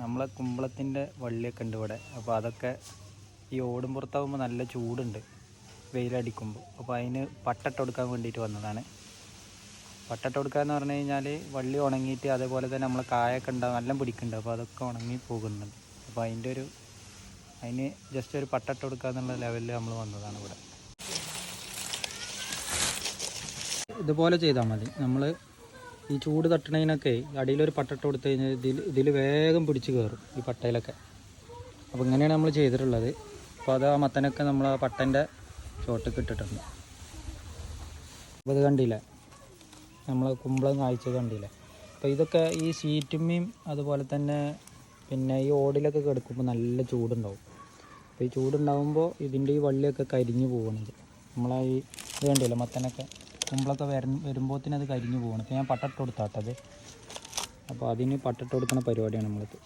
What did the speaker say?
നമ്മളെ കുമ്പളത്തിന്റെ വള്ളിയൊക്കെ ഉണ്ട് ഇവിടെ. അപ്പോൾ അതൊക്കെ ഈ ഓടും പുറത്താകുമ്പോൾ നല്ല ചൂടുണ്ട്. വെയിലടിക്കുമ്പോൾ. അപ്പോൾ അതിന് പട്ടട്ട് കൊടുക്കാൻ വേണ്ടിയിട്ട് വന്നതാണ്. പട്ടട്ട് കൊടുക്കുക എന്ന് പറഞ്ഞു കഴിഞ്ഞാൽ വള്ളി ഉണങ്ങിയിട്ട് അതേപോലെ തന്നെ നമ്മൾ കായൊക്കെ ഉണ്ടാകും നല്ല പിടിക്കുന്നുണ്ട്. അപ്പോൾ അതൊക്കെ ഉണങ്ങി പോകുന്നുണ്ട്. അപ്പോൾ അതിന്റെ ഒരു അതിന് ജസ്റ്റ് ഒരു പട്ടട്ട് കൊടുക്കുക എന്നുള്ള ലെവലിൽ നമ്മൾ വന്നതാണ് ഇവിടെ. ഇതുപോലെ ചെയ്താൽ മതി. നമ്മൾ ഈ ചൂട് തട്ടണതിനൊക്കെ അടിയിലൊരു പട്ടട്ട കൊടുത്തു കഴിഞ്ഞാൽ ഇതിൽ ഇതിൽ വേഗം പിടിച്ച് കയറും ഈ പട്ടയിലൊക്കെ. അപ്പോൾ ഇങ്ങനെയാണ് നമ്മൾ ചെയ്തിട്ടുള്ളത്. അപ്പോൾ അത് ആ മത്തനൊക്കെ നമ്മൾ ആ പട്ടന്റെ ചോട്ടൊക്കെ ഇട്ടിട്ടുണ്ട്. അപ്പോൾ ഇത് കണ്ടില്ലേ? നമ്മൾ കുമ്പളം കാഴ്ച കണ്ടില്ലേ? അപ്പോൾ ഇതൊക്കെ ഈ സീറ്റുമ്മയും അതുപോലെ തന്നെ പിന്നെ ഈ ഓടിലൊക്കെ കിടക്കുമ്പോൾ നല്ല ചൂടുണ്ടാവും. അപ്പോൾ ഈ ചൂടുണ്ടാകുമ്പോൾ ഇതിന്റെ ഈ വള്ളിയൊക്കെ കരിഞ്ഞു പോകുന്നത് നമ്മളാ ഈ ഇത് കണ്ടില്ല മത്തനൊക്കെ? കുമ്പളൊക്കെ വരും വരുമ്പോഴത്തേന് അത് കരിഞ്ഞു പോകണം അപ്പോൾ ഞാൻ പട്ടിട്ട് കൊടുത്താട്ടത് അപ്പോൾ അതിന് പട്ടിട്ട് കൊടുക്കുന്ന പരിപാടിയാണ് നമ്മളിത്.